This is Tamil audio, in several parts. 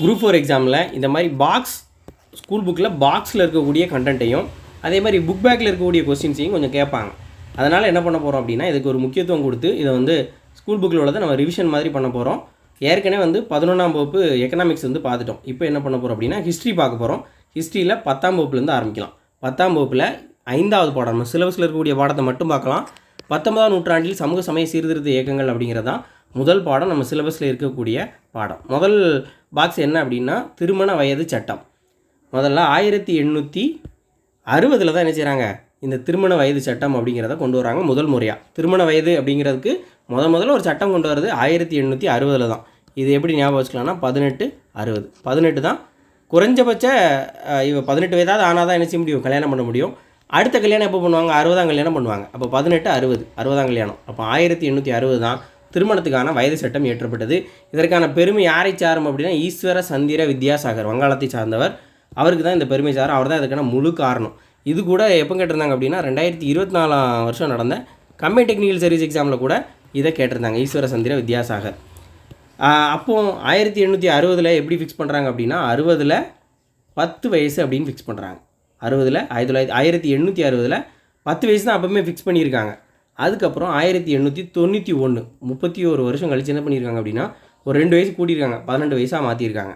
குரூப் ஃபோர் எக்ஸாமில் இந்த மாதிரி பாக்ஸ் ஸ்கூல் புக்கில் பாக்ஸில் இருக்கக்கூடிய கண்டென்ட்டையும் அதே மாதிரி புக் பேக்கில் இருக்கக்கூடிய கொஸ்டின்ஸையும் கொஞ்சம் கேட்பாங்க. அதனால் என்ன பண்ண போகிறோம் அப்படின்னா இதுக்கு ஒரு முக்கியத்துவம் கொடுத்து இதை வந்து ஸ்கூல் புக்கில் உள்ளதை நம்ம ரிவிஷன் மாதிரி பண்ண போகிறோம் ஏற்கனவே வந்து பதினொன்றாம் வகுப்பு எக்கனாமிக்ஸ் வந்து பார்த்துட்டோம். இப்போ என்ன பண்ண போகிறோம் அப்படின்னா ஹிஸ்ட்ரி பார்க்க போகிறோம் ஹிஸ்ட்ரியில் பத்தாம் வகுப்புலேருந்து ஆரம்பிக்கலாம். பத்தாம் வகுப்பில் ஐந்தாவது பாடம் நம்ம சிலபஸில் இருக்கக்கூடிய பாடத்தை மட்டும் பார்க்கலாம். பத்தொன்பதாம் நூற்றாண்டில் சமூக சமய சீர்திருத்த இயக்கங்கள் அப்படிங்கிறதான் முதல் பாடம் நம்ம சிலபஸில் இருக்கக்கூடிய பாடம். முதல் பாக்ஸ் என்ன அப்படின்னா திருமண வயது சட்டம். முதல்ல ஆயிரத்தி எண்ணூற்றி அறுபதில் தான் என்ன செய்கிறாங்க இந்த திருமண வயது சட்டம் அப்படிங்கிறத கொண்டு வராங்க முதல் முறையாக திருமண வயது அப்படிங்கிறதுக்கு முத முதல்ல ஒரு சட்டம் கொண்டு வரது ஆயிரத்தி எண்ணூற்றி அறுபதில் தான். இது எப்படி ஞாபகம் வச்சுக்கலாம்னா பதினெட்டு அறுபது. பதினெட்டு தான். குறைஞ்சபட்ச இவ பதினெட்டு வயதாவது ஆனால் தான் என்ன செய்ய முடியும்? கல்யாணம் பண்ண முடியும். அடுத்த கல்யாணம் எப்போ பண்ணுவாங்க? அறுபதாம் கல்யாணம் பண்ணுவாங்க. அப்போ பதினெட்டு அறுபது. அறுபதாம் கல்யாணம். அப்போ ஆயிரத்தி எண்ணூற்றி அறுபது தான். திருமணத்துக்கான வயது சட்டம் ஏற்றப்பட்டது இதற்கான பெருமை யாரை சாரும் அப்படின்னா ஈஸ்வர சந்திர வித்யாசாகர் வங்காளத்தை சார்ந்தவர். அவருக்கு தான் இந்த பெருமை சார் அவர் தான் இதுக்கான முழு காரணம். இது கூட எப்போ கேட்டிருந்தாங்க அப்படின்னா ரெண்டாயிரத்தி இருபத்தி நாலாம் வருஷம் நடந்த கம்பை டெக்னிக்கல் சர்வீஸ் எக்ஸாமில் கூட இதை கேட்டிருந்தாங்க ஈஸ்வர சந்திர வித்யாசாகர். அப்போது ஆயிரத்தி எண்ணூற்றி அறுபதில் எப்படி ஃபிக்ஸ் பண்ணுறாங்க அப்படின்னா அறுபதில் பத்து வயசு அப்படின்னு ஃபிக்ஸ் பண்ணுறாங்க அறுபதில் ஆயிரத்தி தொள்ளாயிரத்தி ஆயிரத்தி எண்ணூற்றி அறுபதில் பத்து வயசு தான் அப்போவுமே ஃபிக்ஸ் பண்ணியிருக்காங்க. அதுக்கப்புறம் ஆயிரத்தி எண்ணூற்றி தொண்ணூற்றி ஒன்று முப்பத்தி ஒரு வருஷம் கழிச்சு என்ன பண்ணியிருக்காங்க அப்படின்னா ஒரு ரெண்டு வயசு கூட்டியிருக்காங்க பன்னெண்டு வயசாக மாற்றிருக்காங்க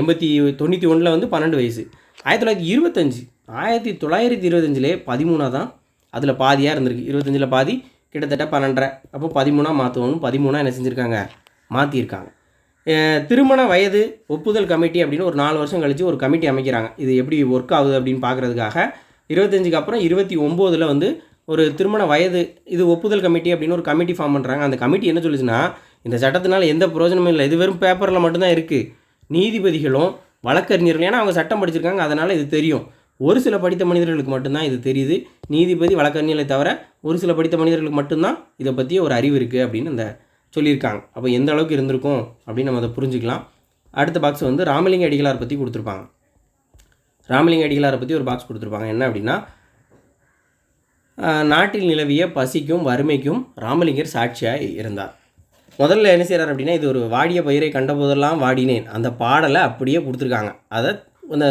எண்பத்தி தொண்ணூற்றி ஒன்றில் வந்து பன்னெண்டு வயசு. ஆயிரத்தி தொள்ளாயிரத்தி இருபத்தஞ்சு ஆயிரத்தி தொள்ளாயிரத்தி இருபத்தஞ்சிலே பதிமூணாக தான் அதில் பாதியாக இருந்திருக்கு. இருபத்தஞ்சில் பாதி கிட்டத்தட்ட பன்னெண்டரை அப்போ பதிமூணாக மாற்றுவோம் பதிமூணாக என்ன செஞ்சுருக்காங்க? மாற்றிருக்காங்க திருமண வயது ஒப்புதல் கமிட்டி அப்படின்னு ஒரு நாலு வருஷம் கழித்து ஒரு கமிட்டி அமைக்கிறாங்க. இது எப்படி ஒர்க் ஆகுது அப்படின்னு பார்க்குறதுக்காக இருபத்தஞ்சுக்கு அப்புறம் இருபத்தி ஒம்போதில் வந்து ஒரு திருமண வயது இது ஒப்புதல் கமிட்டி அப்படின்னு ஒரு கமிட்டி ஃபார்ம் பண்ணுறாங்க அந்த கமிட்டி என்ன சொல்லுச்சுன்னா இந்த சட்டத்தினால எந்த பிரயோஜனமும் இல்லை. இது வெறும் பேப்பரில் மட்டும்தான் இருக்குது நீதிபதிகளும் வழக்கறிஞர்களும் ஏன்னா அவங்க சட்டம் படிச்சிருக்காங்க. அதனால் இது தெரியும். ஒரு சில படித்த மனிதர்களுக்கு மட்டும்தான் இது தெரியுது. நீதிபதி வழக்கறிஞர்களை தவிர ஒரு சில படித்த மனிதர்களுக்கு மட்டும்தான் இதை பற்றி ஒரு அறிவு இருக்குது அப்படின்னு அந்த சொல்லியிருக்காங்க. அப்போ எந்த அளவுக்கு இருந்திருக்கும் அப்படின்னு நம்ம அதை புரிஞ்சுக்கலாம். அடுத்த பாக்ஸ் வந்து ராமலிங்க அடிகளார் பற்றி கொடுத்துருப்பாங்க. ராமலிங்க அடிகளாரை பற்றி ஒரு பாக்ஸ் கொடுத்துருப்பாங்க. என்ன அப்படின்னா நாட்டில் நிலவிய பசிக்கும் வறுமைக்கும் ராமலிங்கர் சாட்சியாக இருந்தார். முதல்ல என்ன செய்கிறார் அப்படின்னா இது ஒரு வாடிய பயிரை கண்டபோதெல்லாம் வாடினேன். அந்த பாடலை அப்படியே கொடுத்துருக்காங்க. அதை அந்த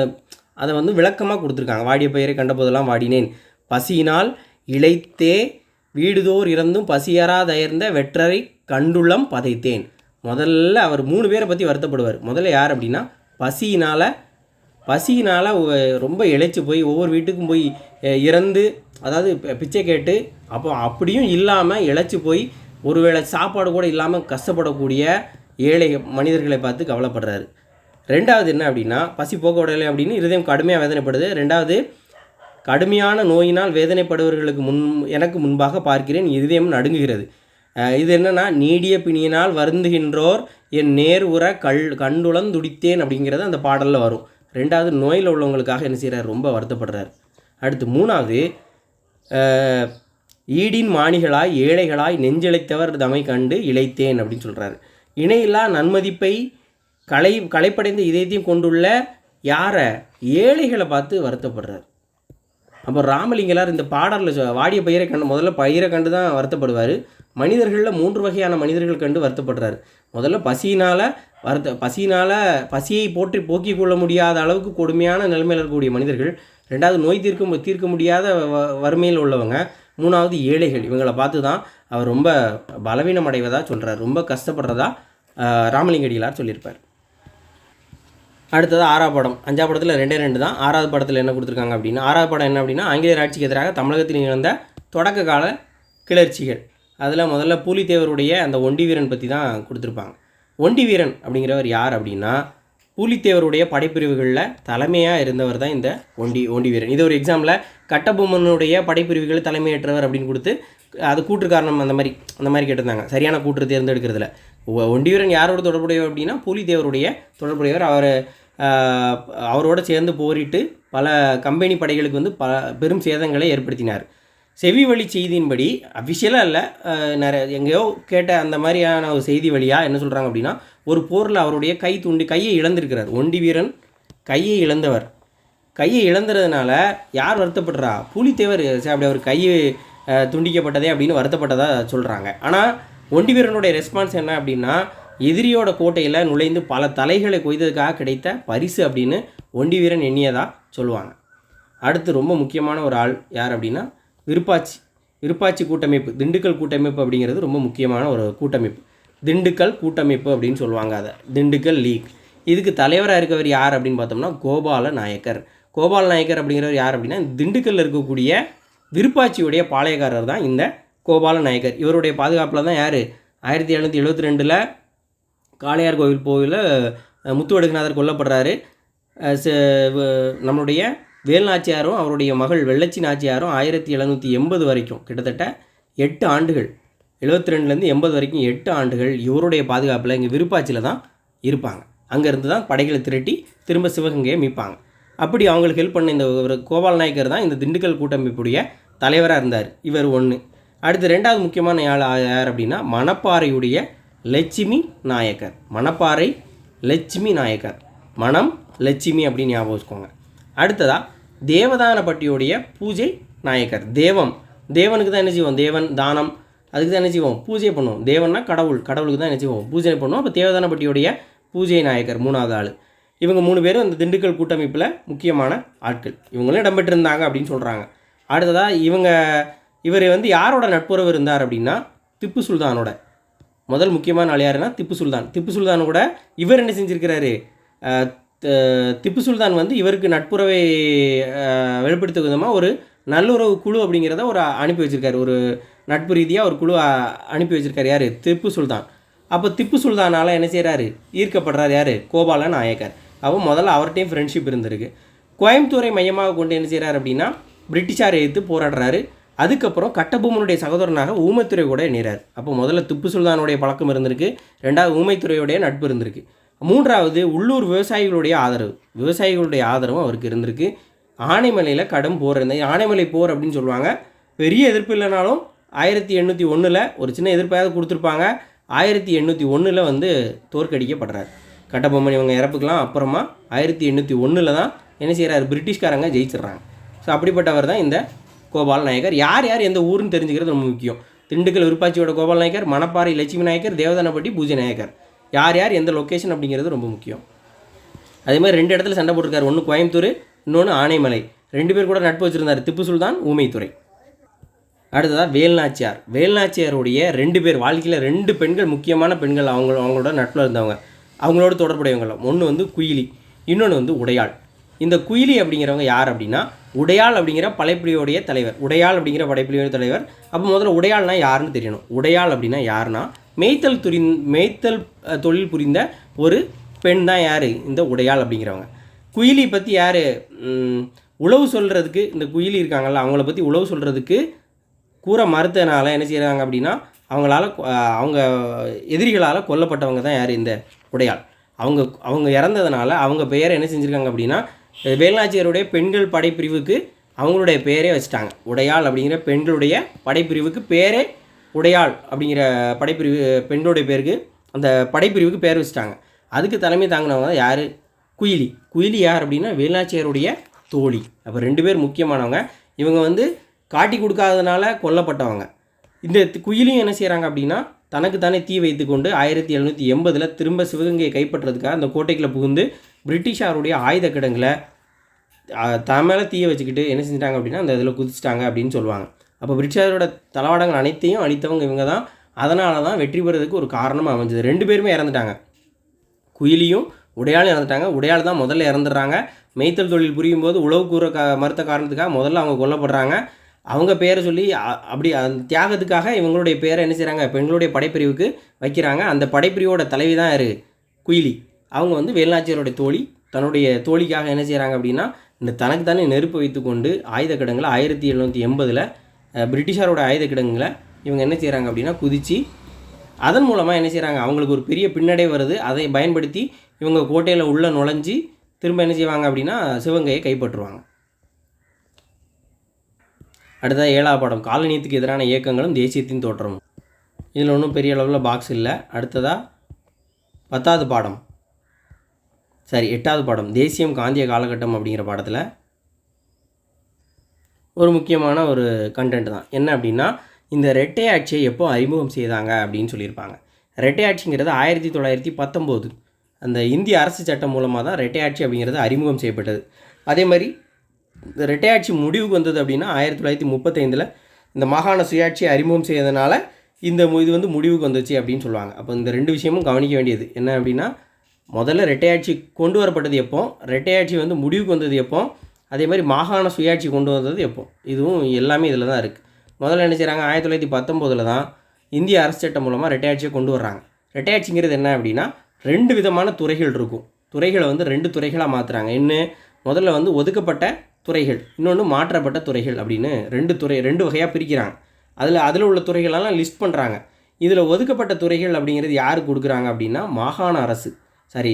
அதை வந்து விளக்கமாக கொடுத்துருக்காங்க. வாடிய பயிரை கண்டபோதெல்லாம் வாடினேன். பசியினால் இழைத்தே வீடுதோர் இறந்தும் பசியறாதயர்ந்த வெற்றரை கண்டுள்ளம் பதைத்தேன். முதல்ல அவர் மூணு பேரை பற்றி வருத்தப்படுவார். முதல்ல யார் அப்படின்னா பசியினால் பசியினால் ரொம்ப இழைச்சி போய் ஒவ்வொரு வீட்டுக்கும் போய் இறந்து அதாவது பிச்சை கேட்டு அப்போ அப்படியும் இல்லாமல் இழைச்சி போய் ஒருவேளை சாப்பாடு கூட இல்லாமல் கஷ்டப்படக்கூடிய ஏழை மனிதர்களை பார்த்து கவலைப்படுறாரு. ரெண்டாவது என்ன அப்படின்னா பசி போக விடலை அப்படின்னு இருதயம் கடுமையாக வேதனைப்படுது. ரெண்டாவது கடுமையான நோயினால் வேதனைப்படுபவர்களுக்கு முன் எனக்கு முன்பாக பார்க்கிறேன் இருதயம் நடுங்குகிறது. இது என்னென்னா நீடிய பிணியினால் வருந்துகின்றோர் என் நேர் உர கல் கண்டுளம் துடித்தேன் அப்படிங்கிறது அந்த பாடலில் வரும். ரெண்டாவது நோயில் உள்ளவங்களுக்காக என்ன செய்கிறார் ரொம்ப வருத்தப்படுறார். அடுத்து மூணாவது ஈடின் மாணிகளாய் ஏழைகளாய் நெஞ்சிழைத்தவர் தமை கண்டு இழைத்தேன் அப்படின்னு சொல்கிறாரு இணையில்லா நன்மதிப்பை கலை கலைப்படைந்த இதயத்தையும் கொண்டுள்ள யாரை? ஏழைகளை பார்த்து வருத்தப்படுறார். அப்போ ராமலிங்கலார் இந்த பாடலில் வாடிய பயிரை கண்டு முதல்ல பயிரை கண்டு தான் வருத்தப்படுவார். மனிதர்களில் மூன்று வகையான மனிதர்கள் கண்டு வருத்தப்படுறாரு. முதல்ல பசியினால் வருத்த பசியினால் பசியை போற்றி போக்கிக் கொள்ள முடியாத அளவுக்கு கொடுமையான நிலைமையில் இருக்கக்கூடிய மனிதர்கள் ரெண்டாவது நோய் தீர்க்க தீர்க்க முடியாத வ- வறுமையில் உள்ளவங்க. மூணாவது ஏழைகள். இவங்களை பார்த்து தான் அவர் ரொம்ப பலவீனம் அடைவதாக சொல்கிறார் ரொம்ப கஷ்டப்படுறதா ராமலிங்கடிகளார் சொல்லியிருப்பார். அடுத்தது ஆறாவது படம். அஞ்சாவது படத்தில் ரெண்டே ரெண்டு தான். ஆறாவது படத்தில் என்ன கொடுத்துருக்காங்க அப்படின்னா ஆறாவது படம் என்ன அப்படின்னா ஆங்கிலேயர் ஆட்சிக்கு எதிராக தமிழகத்தில் நிகழ்ந்த தொடக்க கால கிளர்ச்சிகள். அதில் முதல்ல பூலித்தேவருடைய அந்த ஒண்டி வீரன் பற்றி தான் கொடுத்துருப்பாங்க. ஒண்டி வீரன் அப்படிங்கிறவர் யார் அப்படின்னா பூலித்தேவருடைய படைப்பிரிவுகளில் தலைமையாக இருந்தவர் தான் இந்த ஒண்டி ஒண்டி வீரன். இது ஒரு எக்ஸாமில் கட்டபொம்மனுடைய படைப்பிரிவுகள் தலைமையேற்றவர் அப்படின்னு கொடுத்து அது கூற்று காரணம் அந்த மாதிரி அந்த மாதிரி கேட்டிருந்தாங்க. சரியான கூற்று தேர்ந்தெடுக்கிறதுல. ஒ- யாரோட தொடர்புடையவர் அப்படின்னா பூலித்தேவருடைய தொடர்புடையவர். அவர் அவரோட சேர்ந்து போரிட்டு பல கம்பெனி படைகளுக்கு வந்து பல பெரும் சேதங்களை ஏற்படுத்தினார். செவி வழி செய்தியின்படி அஃபிஷியலாக இல்லை நிறைய எங்கேயோ கேட்ட அந்த மாதிரியான ஒரு செய்தி வழியாக என்ன சொல்கிறாங்க அப்படின்னா ஒரு போரில் அவருடைய கை துண்டி கையை இழந்திருக்கிறார். ஒண்டி வீரன் கையை இழந்தவர். கையை இழந்துறதுனால யார் வருத்தப்படுறா? புலித்தேவர் அப்படி அவர் கை துண்டிக்கப்பட்டதே அப்படின்னு வருத்தப்பட்டதாக சொல்கிறாங்க ஆனால் ஒண்டி வீரனுடைய ரெஸ்பான்ஸ் என்ன அப்படின்னா எதிரியோட கோட்டையில் நுழைந்து பல தலைகளை கொய்ததுக்காக கிடைத்த பரிசு அப்படின்னு ஒண்டி வீரன் எண்ணியதாக சொல்லுவாங்க. அடுத்து ரொம்ப முக்கியமான ஒரு ஆள் யார் அப்படின்னா விருப்பாச்சி. விருப்பாச்சி கூட்டமைப்பு திண்டுக்கல் கூட்டமைப்பு அப்படிங்கிறது ரொம்ப முக்கியமான ஒரு கூட்டமைப்பு. திண்டுக்கல் கூட்டமைப்பு அப்படின்னு சொல்லுவாங்க அதை. திண்டுக்கல் லீக். இதுக்கு தலைவராக இருக்கவர் யார் அப்படின்னு பார்த்தோம்னா கோபால நாயக்கர். கோபால நாயக்கர் அப்படிங்கிறவர் யார் அப்படின்னா திண்டுக்கல்ல இருக்கக்கூடிய விருப்பாட்சியுடைய பாளையக்காரர் தான் இந்த கோபால நாயக்கர். இவருடைய பாதுகாப்பில் தான் யார்? ஆயிரத்தி எழுநூற்றி எழுபத்தி ரெண்டில் காளையார் கோவில் கோவிலில் முத்துவடுகநாதர் கொல்லப்படுறாரு. ச- வ- நம்மளுடைய வேல்நாச்சியாரும் அவருடைய மகள் வெள்ளச்சி நாச்சியாரும் ஆயிரத்தி எழுநூற்றி எண்பது வரைக்கும் கிட்டத்தட்ட எட்டு ஆண்டுகள் எழுபத்தி ரெண்டுலேருந்து எண்பது வரைக்கும் எட்டு ஆண்டுகள் இவருடைய பாதுகாப்பில் இங்கே விருப்பாச்சியில் தான் இருப்பாங்க. அங்கேருந்து தான் படைகளை திரட்டி திரும்ப சிவகங்கையை மீட்பாங்க. அப்படி அவங்களுக்கு ஹெல்ப் பண்ண இந்த ஒரு கோபால் நாயக்கர் தான் இந்த திண்டுக்கல் கூட்டமைப்புடைய தலைவராக இருந்தார். இவர் ஒன்று அடுத்து ரெண்டாவது முக்கியமான ஆள் யார் அப்படின்னா மணப்பாறையுடைய லட்சுமி நாயக்கர். மணப்பாறை லட்சுமி நாயக்கர். மணம் லட்சுமி அப்படின்னு ஞாபகம் வச்சுக்கோங்க. அடுத்ததாக தேவதானப்பட்டியுடைய பூஜை நாயக்கர். தேவம். தேவனுக்கு தான் என்ன செய்வோம்? தேவன் தானம் அதுக்கு தான் என்ன செய்வோம்? பூஜை பண்ணுவோம். தேவன்னா கடவுள். கடவுளுக்கு தான் என்ன செய்வோம்? பூஜை பண்ணுவோம். அப்போ தேவதானப்பட்டியுடைய பூஜை நாயக்கர் மூணாவது ஆள். இவங்க மூணு பேரும் இந்த திண்டுக்கல் கூட்டமைப்பில் முக்கியமான ஆட்கள். இவங்களும் இடம்பெற்றிருந்தாங்க அப்படின்னு சொல்கிறாங்க அடுத்ததாக இவங்க இவர் வந்து யாரோட நட்புறவு இருந்தார் அப்படின்னா திப்பு சுல்தானோட. முதல் முக்கியமான ஆள் யாருன்னா திப்பு சுல்தான். திப்பு சுல்தான் கூட இவர் என்ன செஞ்சுருக்கிறாரு? திப்பு சுல்தான் வந்து இவருக்கு நட்புறவை வெளிப்படுத்த வெளிப்படுத்தும் விதமாக ஒரு நல்லுறவு குழு அப்படிங்கிறத ஒரு அனுப்பி வச்சுருக்காரு. ஒரு நட்பு ரீதியாக ஒரு குழு அனுப்பி வச்சுருக்காரு யார்? திப்பு சுல்தான். அப்போ திப்பு சுல்தானால் என்ன செய்கிறாரு ஈர்க்கப்படுறார் யார்? கோபால நாயக்கர். அப்போ முதல்ல அவர்கிட்டையும் ஃப்ரெண்ட்ஷிப் இருந்திருக்கு. கோயம்புத்தூரை மையமாக கொண்டு என்ன செய்கிறார் அப்படின்னா பிரிட்டிஷார் எதிர்த்து போராடுறாரு. அதுக்கப்புறம் கட்டபொம்மனுடைய சகோதரனாக ஊமைத்துறை கூட இணைகிறார் அப்போ முதல்ல திப்பு சுல்தானுடைய பழக்கம் இருந்திருக்கு. ரெண்டாவது ஊமைத்துறையுடைய நட்பு இருந்திருக்கு. மூன்றாவது உள்ளூர் விவசாயிகளுடைய ஆதரவு. விவசாயிகளுடைய ஆதரவும் அவருக்கு இருந்திருக்கு. ஆனைமலையில் கடும் போர் இருந்தது. ஆனைமலை போர் அப்படின்னு சொல்லுவாங்க. பெரிய எதிர்ப்பு இல்லைனாலும் ஆயிரத்தி எண்ணூற்றி ஒன்றில் ஒரு சின்ன எதிர்ப்பாவது கொடுத்துருப்பாங்க. ஆயிரத்தி எண்ணூற்றி ஒன்றில் வந்து தோற்கடிக்கப்படுறார். கட்டபொம்மன் இவங்க இறப்புக்கெல்லாம் அப்புறமா ஆயிரத்தி எண்ணூற்றி ஒன்றில் தான் என்ன செய்கிறாரு பிரிட்டிஷ்காரங்க ஜெயிச்சிடுறாங்க. ஸோ அப்படிப்பட்டவர் தான் இந்த கோபால் நாயக்கர். யார் யார் எந்த ஊருன்னு தெரிஞ்சுக்கிறது ரொம்ப முக்கியம். திண்டுக்கல் விருப்பாச்சியோட கோபால் நாயக்கர் மணப்பாறை லட்சுமி நாயக்கர் தேவதானப்பட்டி பூஜை நாயக்கர். யார் யார் எந்த லொக்கேஷன் அப்படிங்கிறது ரொம்ப முக்கியம். அதே மாதிரி ரெண்டு இடத்துல சண்டை போட்டிருக்காரு. ஒன்று கோயம்புத்தூர் இன்னொன்று ஆனைமலை. ரெண்டு பேர் கூட நட்பு வச்சுருந்தார். திப்பு சுல்தான் ஊமைத்துறை. அடுத்ததாக வேல்நாச்சியார் வேல்நாச்சியாருடைய ரெண்டு பேர் வாழ்க்கையில் ரெண்டு பெண்கள் முக்கியமான பெண்கள் அவங்க அவங்களோட நட்பில் இருந்தவங்க. அவங்களோட தொடர்புடையவங்க ஒன்று வந்து குயிலி இன்னொன்று வந்து உடையாள். இந்த குயிலி அப்படிங்கிறவங்க யார் அப்படின்னா உடையாள் அப்படிங்கிற படைப்பிரிவுடைய தலைவர். உடையாள் அப்படிங்கிற படைப்பிரிவுடைய தலைவர். அப்போ முதல்ல உடையாள்னா யாருன்னு தெரியணும். உடையாள் அப்படின்னா யாருன்னா மேய்த்தல் துரி மேய்த்தல் தொழில் புரிந்த ஒரு பெண் தான் யார்? இந்த உடையாள் அப்படிங்கிறவங்க. குயிலி பற்றி யார்? உழவு சொல்கிறதுக்கு இந்த குயிலி இருக்காங்கள்ல அவங்கள பற்றி உழவு சொல்கிறதுக்கு கூற மறுத்தனால என்ன செய்கிறாங்க அப்படின்னா அவங்களால அவங்க எதிரிகளால் கொல்லப்பட்டவங்க தான் யார்? இந்த உடையாள். அவங்க அவங்க இறந்ததுனால அவங்க பெயரை என்ன செஞ்சுருக்காங்க அப்படின்னா அஹ் வேலுநாச்சியாருடைய பெண்கள் படைப்பிரிவுக்கு அவங்களுடைய பெயரே வச்சுட்டாங்க. உடையாள் அப்படிங்கிற பெண்களுடைய படைப்பிரிவுக்கு பேரே உடையாள் அப்படிங்கிற படைப்பிரிவு பெண்களுடைய பேருக்கு அந்த படைப்பிரிவுக்கு பேர் வச்சுட்டாங்க. அதுக்கு தலைமை தாங்கினவங்க தான் யார்? குயிலி. குயிலி யார் அப்படின்னா வேலுநாச்சியாருடைய தோழி. அப்போ ரெண்டு பேர் முக்கியமானவங்க. இவங்க வந்து காட்டி கொடுக்காதனால கொல்லப்பட்டவங்க. இந்த குயிலையும் குயிலியும் என்ன செய்கிறாங்க அப்படின்னா தனக்கு தானே தீ வைத்துக்கொண்டு ஆயிரத்தி எழுநூற்றி எண்பதில் திரும்ப சிவகங்கையை கைப்பற்றுறதுக்காக அந்த கோட்டைக்குள்ளே புகுந்து பிரிட்டிஷாருடைய ஆயுத கிடங்களை தன் மேலே தீயை வச்சுக்கிட்டு என்ன செஞ்சிட்டாங்க அப்படின்னா அந்த இதில் குதிச்சிட்டாங்க அப்படின்னு சொல்லுவாங்க. அப்போ பிரிட்டிஷாரோட தளவாடங்கள் அனைத்தையும் அழித்தவங்க இவங்க தான். அதனால தான் வெற்றி பெறதுக்கு ஒரு காரணமாக அமைஞ்சது. ரெண்டு பேருமே இறந்துட்டாங்க. குயிலியும் உடையாளும் இறந்துட்டாங்க. உடையாள் தான் முதல்ல இறந்துடுறாங்க. மெய்த்தல் தொழில் புரியும் போது உழவு கூற க மறுத்த காரணத்துக்காக முதல்ல அவங்க கொல்லப்படுறாங்க. அவங்க பேரை சொல்லி அப்படி அந்த தியாகத்துக்காக இவங்களுடைய பேரை என்ன செய்கிறாங்க பெண்களுடைய படைப்பிரிவுக்கு வைக்கிறாங்க. அந்த படைப்பிரிவோட தலைவி தான் யார்? குயிலி. அவங்க வந்து வேலுநாச்சியாரோட தோழி. தன்னுடைய தோழிக்காக என்ன செய்கிறாங்க அப்படின்னா இந்த தனக்கு தானே நெருப்பு வைத்துக்கொண்டு ஆயுத கிடங்கில் ஆயிரத்தி எழுநூற்றி எண்பதில் பிரிட்டிஷாரோட ஆயுத கிடங்குல இவங்க என்ன செய்கிறாங்க அப்படின்னா குதித்து அதன் மூலமாக என்ன செய்கிறாங்க அவங்களுக்கு ஒரு பெரிய பின்னடை வருது. அதை பயன்படுத்தி இவங்க கோட்டையில் உள்ளே நுழைஞ்சி திரும்ப என்ன செய்வாங்க அப்படின்னா சிவகங்கையை கைப்பற்றுவாங்க. அடுத்தது ஏழாவது பாடம். காலனியத்துக்கு எதிரான இயக்கங்களும் தேசியத்தின் தோற்றமும். இதில் ஒன்றும் பெரிய அளவில் பாக்ஸ் இல்லை. அடுத்ததாக பத்தாவது பாடம். சரி எட்டாவது பாடம். தேசியம் காந்திய காலகட்டம் அப்படிங்கிற பாடத்தில் ஒரு முக்கியமான ஒரு கண்டென்ட் தான். என்ன அப்படின்னா இந்த ரெட்டை ஆட்சியை எப்போ அறிமுகம் செய்தாங்க அப்படின்னு சொல்லியிருப்பாங்க. ரெட்டை ஆட்சிங்கிறது ஆயிரத்தி தொள்ளாயிரத்தி பத்தொம்போது. அந்த இந்திய அரசு சட்டம் மூலமாக தான் ரெட்டை ஆட்சி அப்படிங்கிறது அறிமுகம் செய்யப்பட்டது. அதே மாதிரி ரெட்டையாட்சி முடிவுக்கு வந்தது அப்படின்னா ஆயிரத்தி தொள்ளாயிரத்தி முப்பத்தைந்தில் இந்த மாகாண சுயாட்சியை அறிமுகம் செய்ததுனால இந்த இது வந்து முடிவுக்கு வந்துச்சு அப்படின்னு சொல்லுவாங்க. அப்போ இந்த ரெண்டு விஷயமும் கவனிக்க வேண்டியது. என்ன அப்படின்னா முதல்ல ரெட்டையாட்சி கொண்டு வரப்பட்டது எப்போ? ரெட்டையாட்சி வந்து முடிவுக்கு வந்தது எப்போ? அதே மாதிரி மாகாண சுயாட்சி கொண்டு வந்தது எப்போ? இதுவும் எல்லாமே இதில் தான் இருக்குது முதல்ல என்ன செய்கிறாங்க ஆயிரத்தி தொள்ளாயிரத்தி பத்தொம்போதில் தான் இந்திய அரசு சட்டம் மூலமாக ரெட்டையாட்சியை கொண்டு வர்றாங்க. ரெட்டையாட்சிங்கிறது என்ன அப்படின்னா ரெண்டு விதமான துறைகள் இருக்கும். துறைகளை வந்து ரெண்டு துறைகளாக மாற்றுறாங்க என்ன? முதல்ல வந்து ஒதுக்கப்பட்ட துறைகள். இன்னொன்று மாற்றப்பட்ட துறைகள் அப்படின்னு ரெண்டு துறை ரெண்டு வகையாக பிரிக்கிறாங்க. அதில் அதில் உள்ள துறைகளெல்லாம் லிஸ்ட் பண்ணுறாங்க இதில் ஒதுக்கப்பட்ட துறைகள் அப்படிங்கிறது யாருக்கு கொடுக்குறாங்க அப்படின்னா மாகாண அரசு. சாரி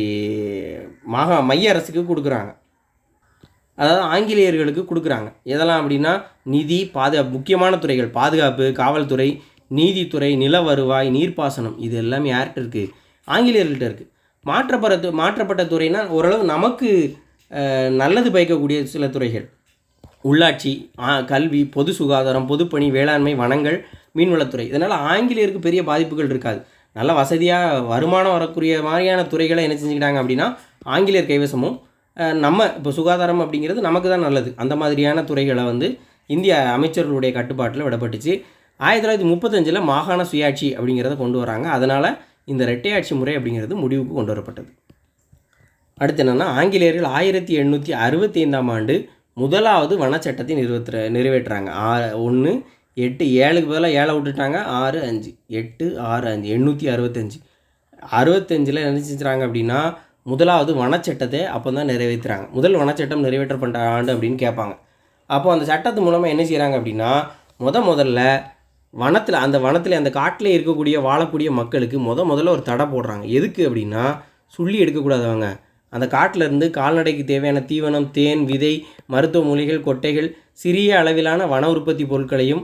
மாகா மைய அரசுக்கு கொடுக்குறாங்க. அதாவது ஆங்கிலேயர்களுக்கு கொடுக்குறாங்க. எதெல்லாம் அப்படின்னா நிதி பாதுகாப்பு முக்கியமான துறைகள் பாதுகாப்பு காவல்துறை நீதித்துறை நில வருவாய் நீர்ப்பாசனம். இது எல்லாமே யார்கிட்ட இருக்குது ஆங்கிலேயர்கள்ட்ட இருக்குது மாற்றப்பட்ட மாற்றப்பட்ட துறைனா ஓரளவு நமக்கு நல்லது பயக்கக்கூடிய சில துறைகள். உள்ளாட்சி கல்வி பொது சுகாதாரம் பொதுப்பணி வேளாண்மை வனங்கள் மீன்வளத்துறை இதனால் ஆங்கிலேயருக்கு பெரிய பாதிப்புகள் இருக்காது. நல்ல வசதியாக வருமானம் வரக்கூடிய மாதிரியான துறைகளை என்ன செஞ்சுக்கிட்டாங்க அப்படின்னா ஆங்கிலேயர் கைவசமும் நம்ம இப்போ சுகாதாரம் அப்படிங்கிறது நமக்கு தான் நல்லது. அந்த மாதிரியான துறைகளை வந்து இந்திய அமைச்சர்களுடைய கட்டுப்பாட்டில் விடப்பட்டுச்சு. ஆயிரத்தி தொள்ளாயிரத்தி முப்பத்தஞ்சில் மாகாண சுயாட்சி அப்படிங்கிறத கொண்டு வராங்க. அதனால் இந்த ரெட்டையாட்சி முறை அப்படிங்கிறது முடிவுக்கு கொண்டு வரப்பட்டது. அடுத்து என்னென்னா ஆங்கிலேயர்கள் ஆயிரத்தி எண்ணூற்றி அறுபத்தி ஐந்தாம் ஆண்டு முதலாவது வனச்சட்டத்தை நிறுவத்துற நிறைவேற்றுறாங்க. ஆ ஒன்று எட்டு ஏழுக்கு பதிலாக ஏழை விட்டுட்டாங்க. ஆறு அஞ்சு. எட்டு ஆறு அஞ்சு. எண்ணூற்றி அறுபத்தஞ்சு. அறுபத்தஞ்சில் என்ன செஞ்சுறாங்க அப்படின்னா முதலாவது வனச்சட்டத்தை அப்போ தான் நிறைவேற்றுறாங்க. முதல் வனச்சட்டம் நிறைவேற்றப்பட்ட ஆண்டு அப்படின்னு கேட்பாங்க. அப்போ அந்த சட்டத்து மூலமாக என்ன செய்கிறாங்க அப்படின்னா முத முதல்ல வனத்தில் அந்த வனத்தில் அந்த காட்டில் இருக்கக்கூடிய வாழக்கூடிய மக்களுக்கு முத முதல்ல ஒரு தடை போடுறாங்க. எதுக்கு அப்படின்னா சுள்ளி எடுக்கக்கூடாது அவங்க அந்த காட்டிலிருந்து கால்நடைக்கு தேவையான தீவனம் தேன் விதை மருத்துவ மூலிகள் கொட்டைகள் சிறிய அளவிலான வன உற்பத்தி பொருட்களையும்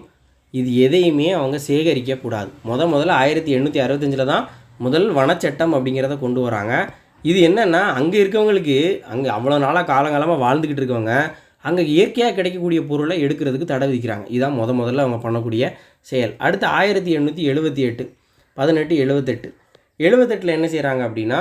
இது எதையுமே அவங்க சேகரிக்கக்கூடாது. முத முதல்ல ஆயிரத்தி எண்ணூற்றி அறுபத்தஞ்சில் தான் முதல் வனச்சட்டம் அப்படிங்கிறத கொண்டு வராங்க. இது என்னென்னா அங்கே இருக்கவங்களுக்கு அங்கே அவ்வளோ நாளாக காலங்காலமாக வாழ்ந்துக்கிட்டு இருக்கவங்க அங்கே இயற்கையாக கிடைக்கக்கூடிய பொருளை எடுக்கிறதுக்கு தடை விதிக்கிறாங்க. இதுதான் முத முதல்ல அவங்க பண்ணக்கூடிய செயல். அடுத்து ஆயிரத்தி எண்ணூற்றி எழுபத்தி எட்டு பதினெட்டு எழுபத்தெட்டு எழுபத்தெட்டில் என்ன செய்கிறாங்க அப்படின்னா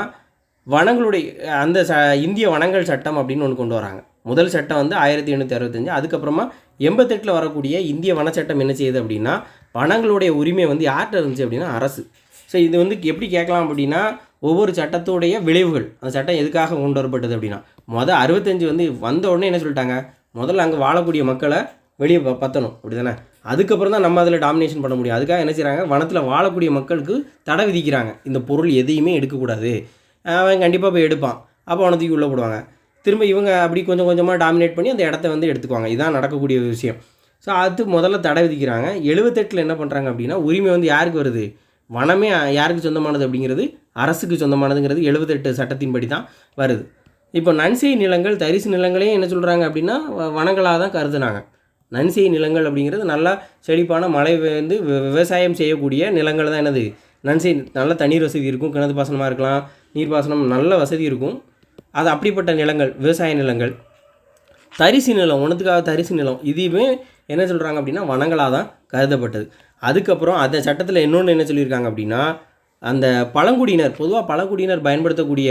வனங்களுடைய அந்த ச இந்திய வனங்கள் சட்டம் அப்படின்னு ஒன்று கொண்டு வராங்க. முதல் சட்டம் வந்து ஆயிரத்தி எண்ணூற்றி அறுபத்தஞ்சு. அதுக்கப்புறமா எண்பத்தெட்டில் வரக்கூடிய இந்திய வனச்சட்டம் என்ன செய்யுது அப்படின்னா வனங்களுடைய உரிமை வந்து யார்கிட்ட இருந்துச்சு அப்படின்னா அரசு. ஸோ இது வந்து எப்படி கேட்கலாம் அப்படின்னா ஒவ்வொரு சட்டத்துடைய விளைவுகள் அந்த சட்டம் எதுக்காக கொண்டு வரப்பட்டது அப்படின்னா மொதல் அறுபத்தஞ்சு வந்து வந்த உடனே என்ன சொல்லிட்டாங்க? முதல்ல அங்கே வாழக்கூடிய மக்களை வெளியே ப பற்றணும் அப்படி தானே அதுக்கப்புறம் தான் நம்ம அதில் டாமினேஷன் பண்ண முடியும். அதுக்காக என்ன செய்கிறாங்க வனத்தில் வாழக்கூடிய மக்களுக்கு தடை விதிக்கிறாங்க. இந்த பொருள் எதையுமே எடுக்கக்கூடாது. அவன் கண்டிப்பாக போய் எடுப்பான். அப்போ அவனை தூக்கி உள்ளே போடுவாங்க. திரும்ப இவங்க அப்படி கொஞ்சம் கொஞ்சமாக டாமினேட் பண்ணி அந்த இடத்த வந்து எடுத்துக்குவாங்க. இதான் நடக்கக்கூடிய விஷயம். ஸோ அது முதல்ல தடை விதிக்கிறாங்க. எழுபத்தெட்டில் என்ன பண்ணுறாங்க அப்படின்னா உரிமை வந்து யாருக்கு வருது? வனமே யாருக்கு சொந்தமானது அப்படிங்கிறது அரசுக்கு சொந்தமானதுங்கிறது எழுபத்தெட்டு சட்டத்தின்படி தான் வருது. இப்போ நன்செய் நிலங்கள் தரிசு நிலங்களையும் என்ன சொல்கிறாங்க அப்படின்னா வனங்களாக தான் கருதுனாங்க நன்செய் நிலங்கள் அப்படிங்கிறது நல்லா செழிப்பான மழை வந்து விவசாயம் செய்யக்கூடிய நிலங்கள் தான் என்னது? நன்செய் நல்ல தண்ணீர் வசதி இருக்கும் கிணறு பாசனமாக இருக்கலாம் நீர்ப்பாசனம் நல்ல வசதி இருக்கும். அது அப்படிப்பட்ட நிலங்கள் விவசாய நிலங்கள். தரிசு நிலம் ஒன்றுத்துக்காக தரிசு நிலம் இதுவுமே என்ன சொல்கிறாங்க அப்படின்னா வனங்களாக தான் கருதப்பட்டது. அதுக்கப்புறம் அந்த சட்டத்தில் இன்னொன்று என்ன சொல்லியிருக்காங்க அப்படின்னா அந்த பழங்குடியினர் பொதுவாக பழங்குடியினர் பயன்படுத்தக்கூடிய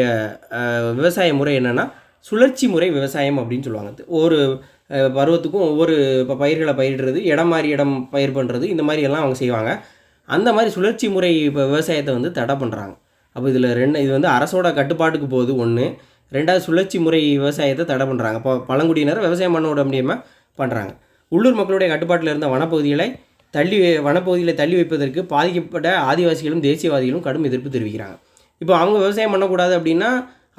விவசாய முறை என்னென்னா சுழற்சி முறை விவசாயம் அப்படின்னு சொல்லுவாங்க. ஒரு பருவத்துக்கும் ஒவ்வொரு இப்போ பயிர்களை பயிரிடுறது இடம் மாறி இடம் பயிர் பண்ணுறது இந்த மாதிரி எல்லாம் அவங்க செய்வாங்க. அந்த மாதிரி சுழற்சி முறை இப்போ விவசாயத்தை வந்து தடை பண்ணுறாங்க அப்போ இதில் ரெண்டு இது வந்து அரசோட கட்டுப்பாட்டுக்கு போகுது ஒன்று ரெண்டாவது சுழற்சி முறை விவசாயத்தை தடை பண்ணுறாங்க இப்போ பழங்குடியினர் விவசாயம் பண்ண விட முடியாமல் பண்ணுறாங்க உள்ளூர் மக்களுடைய கட்டுப்பாட்டில் இருந்த வனப்பகுதிகளை தள்ளி வனப்பகுதிகளை தள்ளி வைப்பதற்கு பாதிக்கப்பட்ட ஆதிவாசிகளும் தேசியவாதிகளும் கடும் எதிர்ப்பு தெரிவிக்கிறாங்க. இப்போ அவங்க விவசாயம் பண்ணக்கூடாது அப்படின்னா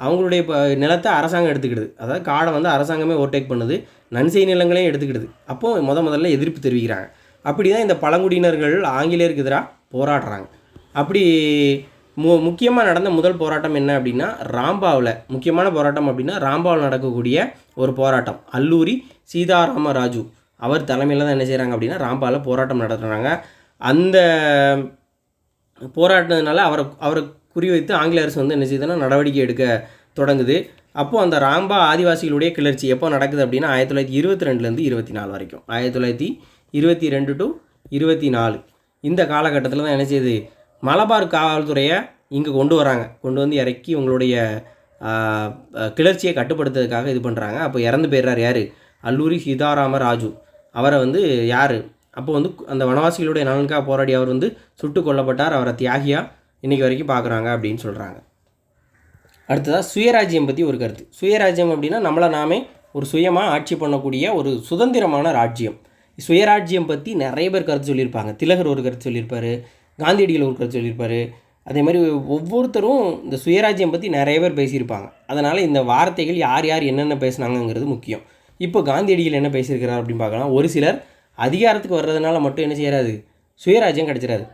அவங்களுடைய இப்போ நிலத்தை அரசாங்கம் எடுத்துக்கிடுது. அதாவது காடை வந்து அரசாங்கமே ஓவர்டேக் பண்ணுது. நன்செய் நிலங்களையும் எடுத்துக்கிடுது. அப்போ முத முதல்ல எதிர்ப்பு தெரிவிக்கிறாங்க. அப்படி தான் இந்த பழங்குடியினர்கள் ஆங்கிலேயருக்கு எதிராக போராடுறாங்க. அப்படி மு முக்கியமாக நடந்த முதல் போராட்டம் என்ன அப்படின்னா ராம்பாவில் முக்கியமான போராட்டம் அப்படின்னா ராம்பாவில் நடக்கக்கூடிய ஒரு போராட்டம் அல்லூரி சீதாராம ராஜு அவர் தலைமையில் தான் என்ன செய்கிறாங்க அப்படின்னா ராம்பாவில் போராட்டம் நடத்துகிறாங்க அந்த போராட்டத்தினால அவரை அவரை குறிவைத்து ஆங்கில அரசு வந்து என்ன செய்யுதுன்னா நடவடிக்கை எடுக்க தொடங்குது. அப்போது அந்த ராம்பா ஆதிவாசிகளுடைய கிளர்ச்சி எப்போ நடக்குது அப்படின்னா ஆயிரத்தி தொள்ளாயிரத்தி இருபத்தி ரெண்டுலேருந்து இருபத்தி நாலு வரைக்கும். ஆயிரத்தி தொள்ளாயிரத்தி இருபத்தி ரெண்டு டு இருபத்தி நாலு. இந்த காலகட்டத்தில் தான் என்ன செய்யுது? மலபார் காவல்துறையை இங்கே கொண்டு வராங்க. கொண்டு வந்து இறக்கி உங்களுடைய கிளர்ச்சியை கட்டுப்படுத்துறதுக்காக இது பண்ணுறாங்க அப்போ இறந்து போயிடுறார் யார்? அல்லூரி சீதாராம ராஜு அவரை வந்து யார்? அப்போ வந்து அந்த வனவாசிகளுடைய நலனுக்காக போராடி அவர் வந்து சுட்டு கொல்லப்பட்டார். அவரை தியாகியாக இன்றைக்கி வரைக்கும் பார்க்குறாங்க அப்படின்னு சொல்கிறாங்க அடுத்ததாக சுயராஜ்யம் பற்றி ஒரு கருத்து. சுயராஜ்யம் அப்படின்னா நம்மளை நாமே ஒரு சுயமாக ஆட்சி பண்ணக்கூடிய ஒரு சுதந்திரமான ராஜ்யம். சுயராஜ்யம் பற்றி நிறைய பேர் கருத்து சொல்லியிருப்பாங்க. திலகர் ஒரு கருத்து சொல்லியிருப்பாரு. காந்தியடிகள் ஒரு கருத்து சொல்லியிருப்பார். அதே மாதிரி ஒவ்வொருத்தரும் இந்த சுயராஜ்யம் பற்றி நிறைய பேர் பேசியிருப்பாங்க. அதனால் இந்த வார்த்தைகள் யார் யார் என்னென்ன பேசுனாங்கங்கிறது முக்கியம். இப்போ காந்தியடிகள் என்ன பேசியிருக்கிறார் அப்படின்னு பார்க்கலாம். ஒரு சிலர் அதிகாரத்துக்கு வர்றதுனால மட்டும் என்ன செய்யறாது சுயராஜ்யம் கிடச்சிடாது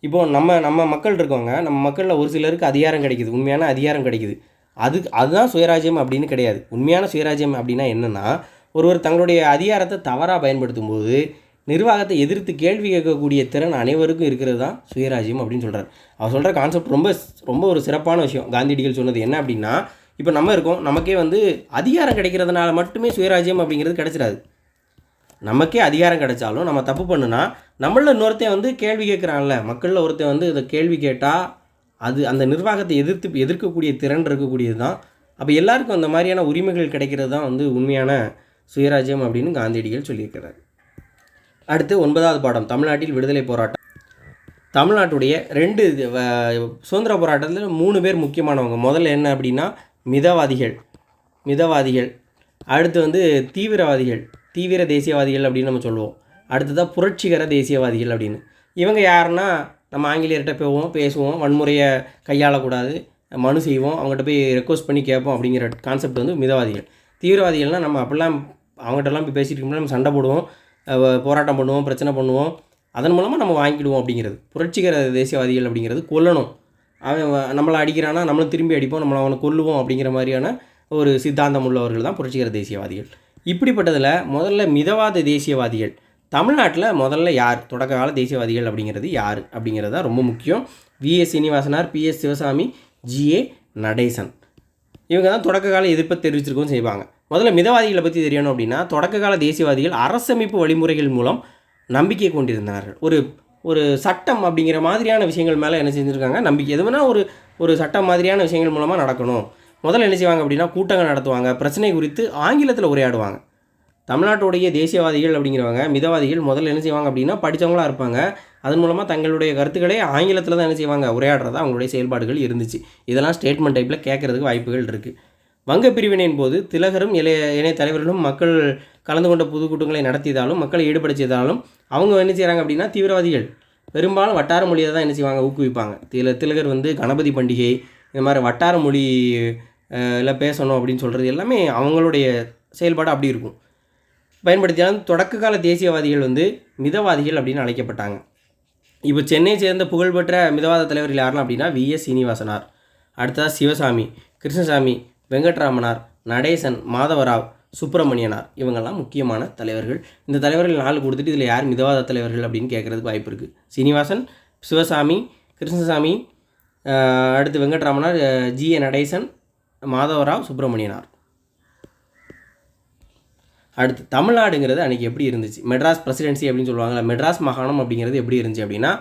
இப்போது நம்ம நம்ம மக்கள் இருக்கவங்க நம்ம மக்களில் ஒரு சிலருக்கு அதிகாரம் கிடைக்குது. உண்மையான அதிகாரம் கிடைக்குது. அது அதுதான் சுயராஜ்யம் அப்படின்னு கிடையாது. உண்மையான சுயராஜ்யம் அப்படின்னா என்னென்னா ஒருவர் தங்களுடைய அதிகாரத்தை தவறாக பயன்படுத்தும் போது நிர்வாகத்தை எதிர்த்து கேள்வி கேட்கக்கூடிய திறன் அனைவருக்கும் இருக்கிறது? தான் சுயராஜ்யம் அப்படின்னு சொல்கிறார் அவர் சொல்கிற கான்செப்ட் ரொம்ப ரொம்ப ஒரு சிறப்பான விஷயம். காந்தியடிகள் சொன்னது என்ன அப்படின்னா இப்போ நம்ம இருக்கோம் நமக்கே வந்து அதிகாரம் கிடைக்கிறதுனால மட்டுமே சுயராஜ்யம் அப்படிங்கிறது கிடைச்சிடாது. நமக்கே அதிகாரம் கிடைச்சாலும் நம்ம தப்பு பண்ணுனா நம்மளில் இன்னொருத்தன் வந்து கேள்வி கேட்குறான்ல மக்களில் ஒருத்தன் வந்து இதை கேள்வி கேட்டால் அது அந்த நிர்வாகத்தை எதிர்த்து எதிர்க்கக்கூடிய திறன் இருக்கக்கூடியது தான் அப்போ எல்லாருக்கும் அந்த மாதிரியான உரிமைகள் கிடைக்கிறது தான் வந்து உண்மையான சுயராஜ்யம் அப்படின்னு காந்தியடிகள் சொல்லியிருக்கிறார். அடுத்து ஒன்பதாவது பாடம் தமிழ்நாட்டில் விடுதலை போராட்டம். தமிழ்நாட்டுடைய ரெண்டு இது, வ- சுதந்திர போராட்டத்தில் மூணு பேர் முக்கியமானவங்க. முதல்ல என்ன அப்படின்னா மிதவாதிகள். மிதவாதிகள். அடுத்து வந்து தீவிரவாதிகள். தீவிர தேசியவாதிகள் அப்படின்னு நம்ம சொல்லுவோம். அடுத்ததாக புரட்சிகர தேசியவாதிகள் அப்படின்னு. இவங்க யாருன்னா நம்ம ஆங்கிலேயர்கிட்ட போவோம் பேசுவோம் வன்முறையை கையாளக்கூடாது மனு செய்வோம் அவங்ககிட்ட போய் ரெக்வஸ்ட் பண்ணி கேட்போம் அப்படிங்கிற கான்செப்ட் வந்து மிதவாதிகள். தீவிரவாதிகள்னால் நம்ம அப்படிலாம் அவங்ககிட்டலாம் போய் பேசிட்டு இருக்கும்போது நம்ம சண்டை போடுவோம் போராட்டம் பண்ணுவோம் பிரச்சனை பண்ணுவோம். அதன் மூலமாக நம்ம வாங்கிடுவோம் அப்படிங்கிறது. புரட்சிகர தேசியவாதிகள் அப்படிங்கிறது கொல்லணும். அவன் நம்மளை அடிக்கிறானா நம்மளும் திரும்பி அடிப்போம் நம்மளை அவனை கொல்லுவோம் அப்படிங்கிற மாதிரியான ஒரு சித்தாந்தம் உள்ளவர்கள் தான் புரட்சிகர தேசியவாதிகள். இப்படிப்பட்டதில் முதல்ல மிதவாத தேசியவாதிகள். தமிழ்நாட்டில் முதல்ல யார்? தொடக்க கால தேசியவாதிகள் அப்படிங்கிறது யார்? அப்படிங்கிறது தான் ரொம்ப முக்கியம். Vs சீனிவாசனார் P S Sivasami G A Natesan. இவங்க தான் தொடக்க கால எதிர்ப்பை தெரிவிச்சிருக்கவும் செய்வாங்க. முதல்ல மிதவாதிகளை பற்றி தெரியணும் அப்படின்னா தொடக்க கால தேசியவாதிகள் அரசமைப்பு வழிமுறைகள் மூலம் நம்பிக்கை கொண்டிருந்தார்கள். ஒரு ஒரு சட்டம் அப்படிங்கிற மாதிரியான விஷயங்கள் மேலே என்ன செஞ்சுருக்காங்க? நம்பிக்கை. எதுவுனா ஒரு ஒரு சட்டம் மாதிரியான விஷயங்கள் மூலமாக நடக்கணும். முதல்ல என்ன செய்வாங்க அப்படின்னா கூட்டங்கள் நடத்துவாங்க. பிரச்சனை குறித்து ஆங்கிலத்தில் உரையாடுவாங்க. தமிழ்நாட்டுடைய தேசியவாதிகள் அப்படிங்கிறவங்க மிதவாதிகள் முதல்ல என்ன செய்வாங்க அப்படின்னா படித்தவங்களா இருப்பாங்க. அதன் மூலமாக தங்களுடைய கருத்துக்களை ஆங்கிலத்தில் தான் என்ன செய்வாங்க? உரையாடுறதா அவங்களுடைய செயல்பாடுகள் இருந்துச்சு. இதெல்லாம் ஸ்டேட்மெண்ட் டைப்பில் கேட்கறதுக்கு வாய்ப்புகள் இருக்குது வங்க பிரிவினையின் போது திலகரும் இளைய இணைய தலைவர்களும் மக்கள் கலந்து கொண்ட பொதுக்கூட்டங்களை நடத்தியதாலும் மக்களை ஈடுபட செய்தாலும் அவங்க என்ன செய்கிறாங்க அப்படின்னா தீவிரவாதிகள். பெரும்பாலும் வட்டார மொழியை தான் என்ன செய்வாங்க ஊக்குவிப்பாங்க. தில திலகர் வந்து கணபதி பண்டிகை இந்த மாதிரி வட்டார மொழி எல்லாம் பேசணும் அப்படின்னு சொல்கிறது எல்லாமே அவங்களுடைய செயல்பாடு அப்படி இருக்கும். பயன்படுத்தினாலும் தொடக்க கால தேசியவாதிகள் வந்து மிதவாதிகள் அப்படின்னு அழைக்கப்பட்டாங்க. இப்போ சென்னை சேர்ந்த புகழ்பெற்ற மிதவாத தலைவர்கள் யாரெல்லாம் அப்படின்னா விஎஸ் சீனிவாசனார். அடுத்ததாக சிவசாமி கிருஷ்ணசாமி வெங்கட்ராமனார் நடேசன் மாதவராவ் சுப்பிரமணியனார் இவங்கெல்லாம் முக்கியமான தலைவர்கள். இந்த தலைவர்கள் நாலு கொடுத்துட்டு இதில் யார் மிதவாத தலைவர்கள் அப்படின்னு கேட்குறதுக்கு வாய்ப்பு இருக்குது சீனிவாசன் சிவசாமி கிருஷ்ணசாமி அடுத்து வெங்கட்ராமனார் ஜி ஏ நடேசன் மாதவராவ் சுப்பிரமணியனார். அடுத்து தமிழ்நாடுங்கிறது அன்றைக்கி எப்படி இருந்துச்சு? மெட்ராஸ் பிரசிடென்சி அப்படின்னு சொல்லுவாங்கல்ல மெட்ராஸ் மாகாணம் அப்படிங்கிறது எப்படி இருந்துச்சு அப்படின்னா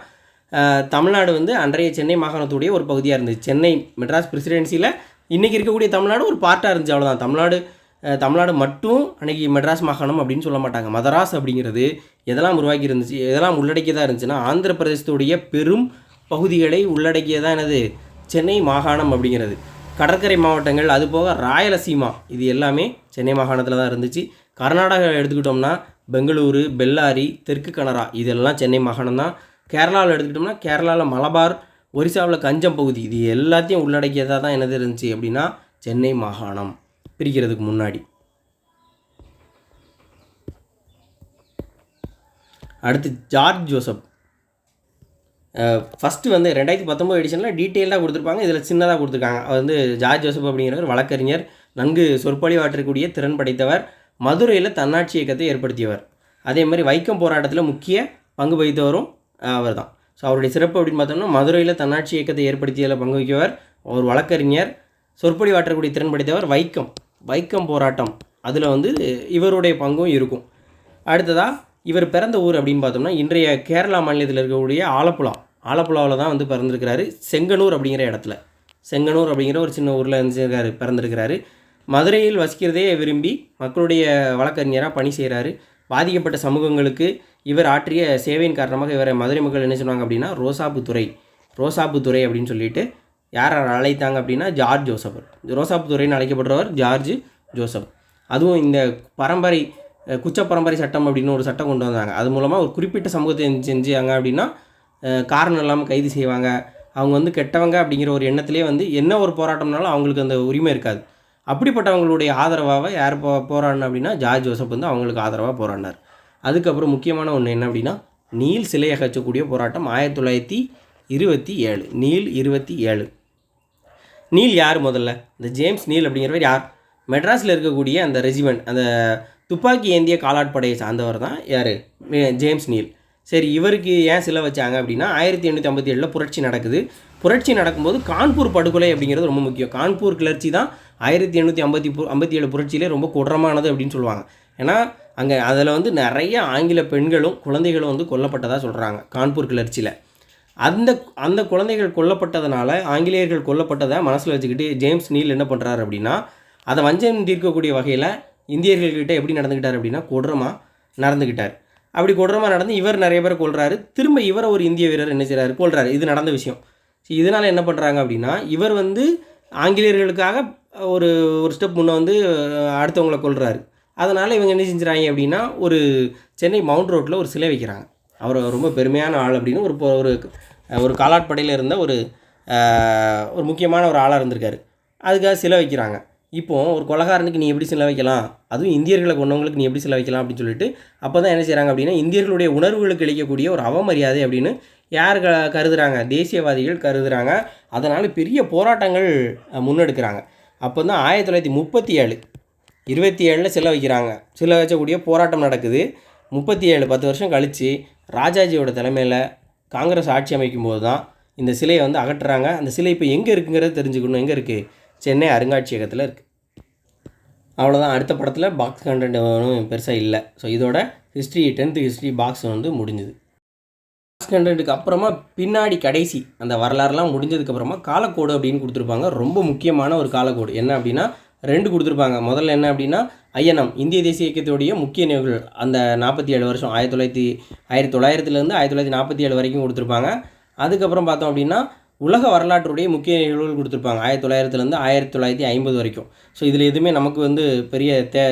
தமிழ்நாடு வந்து அன்றைய சென்னை மாகாணத்துடைய ஒரு பகுதியாக இருந்துச்சு. சென்னை மெட்ராஸ் பிரசிடென்சியில் இன்றைக்கி இருக்கக்கூடிய தமிழ்நாடு ஒரு பார்ட்டாக இருந்துச்சு அவ்வளோதான் தமிழ்நாடு தமிழ்நாடு மட்டும் அன்றைக்கி மெட்ராஸ் மாகாணம் அப்படின்னு சொல்ல மாட்டாங்க. மதராஸ் அப்படிங்கிறது எதெல்லாம் உருவாக்கி இருந்துச்சு எதெல்லாம் உள்ளடக்கியதாக இருந்துச்சுன்னா ஆந்திர பிரதேசத்துடைய பெரும் பகுதிகளை உள்ளடக்கியதாக என்னது? சென்னை மாகாணம் அப்படிங்கிறது. கடற்கரை மாவட்டங்கள் அது போக ராயலசீமா இது எல்லாமே சென்னை மாகாணத்தில் தான் இருந்துச்சு. கர்நாடகா எடுத்துக்கிட்டோம்னா பெங்களூரு பெல்லாரி தெற்கு கனரா இதெல்லாம் சென்னை மாகாணம் தான் கேரளாவில் எடுத்துக்கிட்டோம்னா கேரளாவில் மலபார் ஒரிசாவில் கஞ்சம் பகுதி இது எல்லாத்தையும் உள்ளடக்கியதாக தான் என்னது இருந்துச்சு அப்படின்னா சென்னை மாகாணம் பிரிக்கிறதுக்கு முன்னாடி. அடுத்து ஜார்ஜ் ஜோசப். ஃபஸ்ட்டு வந்து ரெண்டாயிரத்தி பத்தொம்போது எடிஷனில் டீட்டெயிலாக கொடுத்துருப்பாங்க. இதில் சின்னதாக கொடுத்துருக்காங்க. அவர் வந்து ஜார்ஜ் ஜோசப் அப்படிங்கிறவர் வழக்கறிஞர் நன்கு சொற்பொழிவாற்றக்கூடிய திறன் படைத்தவர் மதுரையில் தன்னாட்சி இயக்கத்தை ஏற்படுத்தியவர். அதே மாதிரி வைக்கம் போராட்டத்தில் முக்கிய பங்கு வகித்தவரும் அவர் தான் ஸோ அவருடைய சிறப்பு அப்படின்னு பார்த்தோம்னா மதுரையில் தன்னாட்சி இயக்கத்தை ஏற்படுத்தியதில் பங்கு வகிக்கவர் ஒரு வழக்கறிஞர் சொற்பொழிவாற்றக்கூடிய திறன் படைத்தவர் வைக்கம். வைக்கம் போராட்டம். அதில் வந்து இவருடைய பங்கும் இருக்கும். அடுத்ததாக இவர் பிறந்த ஊர் அப்படின்னு பார்த்தோம்னா இன்றைய கேரளா மாநிலத்தில் இருக்கக்கூடிய ஆலப்புழா. ஆலப்புழாவில் தான் வந்து பிறந்திருக்கிறாரு. செங்கனூர் அப்படிங்கிற இடத்துல. செங்கனூர் அப்படிங்கிற ஒரு சின்ன ஊரில் இருந்துருக்காரு பிறந்திருக்கிறாரு. மதுரையில் வசிக்கிறதே விரும்பி மக்களுடைய வழக்கறிஞராக பணி செய்கிறாரு பாதிக்கப்பட்ட சமூகங்களுக்கு இவர் ஆற்றிய சேவையின் காரணமாக இவரை மதுரை மக்கள் என்ன சொன்னாங்க அப்படின்னா ரோசாப்பு துறை ரோசாப்பு துறை அப்படின்னு சொல்லிட்டு யார் அழைத்தாங்க அப்படின்னா ஜார்ஜ் ஜோசப் ரோசாப்பு துறைன்னு அழைக்கப்படுறவர் ஜார்ஜ் ஜோசப். அதுவும் இந்த பரம்பரை குச்ச பரம்பரை சட்டம் அப்படின்னு ஒரு சட்டம் கொண்டு வந்தாங்க. அது மூலமாக ஒரு குறிப்பிட்ட சமூகத்தை செஞ்சாங்க அப்படின்னா காரணம் இல்லாமல் கைது செய்வாங்க. அவங்க வந்து கெட்டவங்க அப்படிங்கிற ஒரு எண்ணத்திலே வந்து என்ன ஒரு போராட்டம்னாலும் அவங்களுக்கு அந்த உரிமை இருக்காது. அப்படிப்பட்டவங்களுடைய ஆதரவாக யார் போ போராடினா அப்படின்னா ஜார்ஜ் ஜோசப் வந்து அவங்களுக்கு ஆதரவாக போராடினார். அதுக்கப்புறம் முக்கியமான ஒன்று என்ன அப்படின்னா நீல் சிலை அகற்றக்கூடிய போராட்டம் ஆயிரத்தி தொள்ளாயிரத்தி இருபத்தி ஏழு நீல் இருபத்தி ஏழு. நீல் யார் முதல்ல? இந்த ஜேம்ஸ் நீல் அப்படிங்கிறவர் யார்? மெட்ராஸில் இருக்கக்கூடிய அந்த ரெஜிமெண்ட் அந்த துப்பாக்கி ஏந்திய காலாட்படையை சார்ந்தவர் தான் யார்? James Neill. சரி இவருக்கு ஏன் சிலை வச்சாங்க அப்படின்னா ஆயிரத்தி எண்ணூற்றி ஐம்பத்தி ஏழில் புரட்சி நடக்குது. புரட்சி நடக்கும்போது கான்பூர் படுகொலை அப்படிங்கிறது ரொம்ப முக்கியம். கான்பூர் கிளர்ச்சி தான் ஆயிரத்தி எண்ணூற்றி ஐம்பத்தி பு ஐம்பத்தி ஏழு புரட்சியிலே ரொம்ப கொடூரமானது அப்படின்னு சொல்லுவாங்க. ஏன்னா அங்கே அதில் வந்து நிறைய ஆங்கில பெண்களும் குழந்தைகளும் வந்து கொல்லப்பட்டதாக சொல்கிறாங்க கான்பூர் கிளர்ச்சியில். அந்த அந்த குழந்தைகள் கொல்லப்பட்டதுனால ஆங்கிலேயர்கள் கொல்லப்பட்டதை மனசில் வச்சுக்கிட்டு ஜேம்ஸ் நீல் என்ன பண்ணுறாரு அப்படின்னா அதை வஞ்சம் தீர்க்கக்கூடிய வகையில் இந்தியர்கள்கிட்ட எப்படி நடந்துக்கிட்டார் அப்படின்னா கொடூரமாக நடந்துக்கிட்டார். அப்படி கொடுரமாக நடந்து இவர் நிறைய பேர் கொள்கிறாரு திரும்ப இவரை ஒரு இந்திய வீரர் என்ன செய்கிறாரு கொள்கிறாரு இது நடந்த விஷயம். இதனால் என்ன பண்ணுறாங்க அப்படின்னா இவர் வந்து ஆங்கிலேயர்களுக்காக ஒரு ஒரு ஸ்டெப் முன்னே வந்து அடுத்தவங்களை கொள்கிறாரு அதனால் இவங்க என்ன செஞ்சுறாங்க அப்படின்னா ஒரு சென்னை மவுண்ட் ரோட்டில் ஒரு சிலை வைக்கிறாங்க. அவர் ரொம்ப பெருமையான ஆள் அப்படின்னு ஒரு ஒரு ஒரு காலாட்படையில் இருந்த ஒரு ஒரு முக்கியமான ஒரு ஆளாக இருந்திருக்காரு. அதுக்காக சிலை வைக்கிறாங்க. இப்போ ஒரு கொலகாரனுக்கு நீ எப்படி சிலை வைக்கலாம்? அதுவும் இந்தியர்களை கொண்டவங்களுக்கு நீ எப்படி சிலை வைக்கலாம் அப்படின்னு சொல்லிட்டு அப்போ தான் என்ன செய்கிறாங்க அப்படின்னா இந்தியர்களுடைய உணர்வுகளுக்கு அளிக்கக்கூடிய ஒரு அவமரியாதை அப்படின்னு யார் க கருதுகிறாங்க தேசியவாதிகள் கருதுகிறாங்க அதனால் பெரிய போராட்டங்கள் முன்னெடுக்கிறாங்க. அப்போ தான் ஆயிரத்தி தொள்ளாயிரத்தி முப்பத்தி ஏழு இருபத்தி ஏழில் சிலை வைக்கிறாங்க. சிலை வச்சக்கூடிய போராட்டம் நடக்குது. முப்பத்தி ஏழு பத்து வருஷம் கழித்து ராஜாஜியோட தலைமையில் காங்கிரஸ் ஆட்சி அமைக்கும் போது தான் இந்த சிலையை வந்து அகற்றுறாங்க. அந்த சிலை இப்போ எங்கே இருக்குங்கிறத தெரிஞ்சுக்கணும். எங்கே இருக்குது சென்னை அருங்காட்சியகத்தில் இருக்குது அவ்வளோதான் அடுத்த படத்தில் பாக்ஸ் கண்டென்ட் ஒன்றும் பெருசாக இல்லை. ஸோ இதோட ஹிஸ்ட்ரி டென்த்து ஹிஸ்ட்ரி பாக்ஸ் வந்து முடிஞ்சுது. லாஸ்ட் ஹண்ட்ரடுக்கு அப்புறமா பின்னாடி கடைசி அந்த வரலாறுலாம் முடிஞ்சதுக்கப்புறமா காலக்கோடு அப்படின்னு கொடுத்துருப்பாங்க. ரொம்ப முக்கியமான ஒரு காலக்கோடு. என்ன அப்படின்னா ரெண்டு கொடுத்துருப்பாங்க. முதல்ல என்ன அப்படின்னா ஐஎன்எம் இந்திய தேசிய இயக்கத்துடைய முக்கிய நிகழ்வுகள். அந்த நாற்பத்தி ஏழு வருஷம் ஆயிரத்தி தொள்ளாயிரத்தி ஆயிரத்தி தொள்ளாயிரத்துலேருந்து ஆயிரத்தி தொள்ளாயிரத்தி நாற்பத்தி ஏழு வரைக்கும் கொடுத்துருப்பாங்க. அதுக்கப்புறம் பார்த்தோம் அப்படின்னா உலக வரலாற்றுடைய முக்கிய நிகழ்வுகள் கொடுத்துருப்பாங்க. ஆயிரத்தி தொள்ளாயிரத்துலேருந்து ஆயிரத்தி தொள்ளாயிரத்தி ஐம்பது வரைக்கும். ஸோ இதில் எதுவுமே நமக்கு வந்து பெரிய தே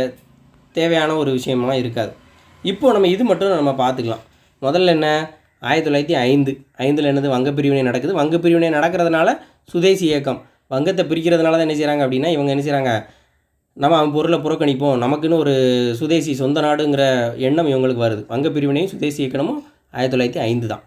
தேவையான ஒரு விஷயமெல்லாம் இருக்காது. இப்போது நம்ம இது மட்டும் நம்ம பார்த்துக்கலாம். முதல்ல என்ன? ஆயிரத்தி தொள்ளாயிரத்தி ஐந்து ஐந்தில் என்னது? வங்க பிரிவினை நடக்குது. வங்க பிரிவினை நடக்கிறதுனால சுதேசி இயக்கம். வங்கத்தை பிரிக்கிறதுனால தான் என்ன செய்கிறாங்க அப்படின்னா இவங்க என்ன செய்கிறாங்க நம்ம அவன் பொருளை புறக்கணிப்போம். நமக்குன்னு ஒரு சுதேசி சொந்த நாடுங்கிற எண்ணம் இவங்களுக்கு வருது. வங்க பிரிவினையும் சுதேசி இயக்கமும் ஆயிரத்தி தொள்ளாயிரத்தி ஐந்து தான்.